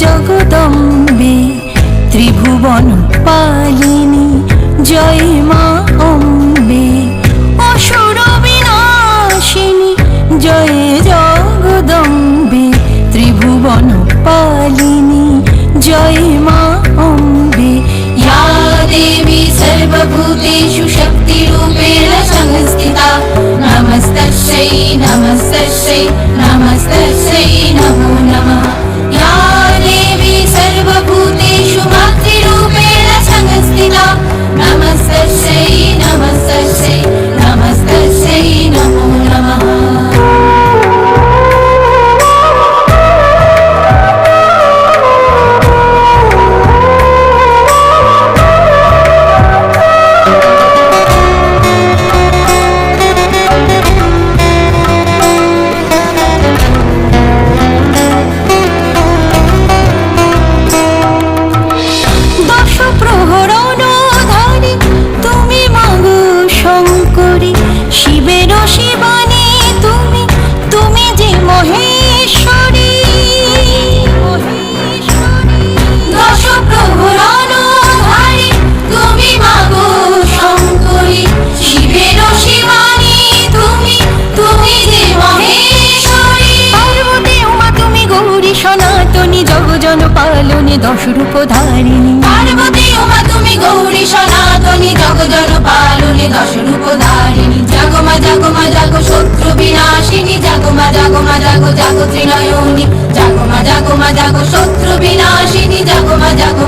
জগদম্বে ত্রিভুবন পালিনী, জয় মা অম্বে। অসুর বিনাশিনী জয় জগদম্বে ত্রিভুবন পালিনী, জয় মা অম্বে। ইয়া দেবী সর্বভূতেষু শক্তিরূপেণ সংস্থিতা। নমস্তস্যৈ নমস্তস্যৈ নমস্তস্যৈ, নমো নমঃ। জন পালনী দশ রূপ ধারিণী। পার্বতী উমা, তুমি গৌরী সনাতনী জগজন পালনী দশ রূপ ধারিণী। জাগো মা জাগো মা, জাগো শত্রু বিনাশিনী, জাগো মা জাগো মা, জাগো জাগো ত্রিনয়নী। জাগো মা জাগো মা, জাগো শত্রু বিনাশিনী, জাগো মা, জাগো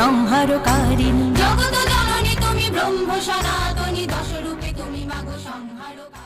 সংহারকারিণী। জগত জননী তুমি ব্রহ্ম সনাতনী দশরূপে তুমি মাগো সংহারকারিণী।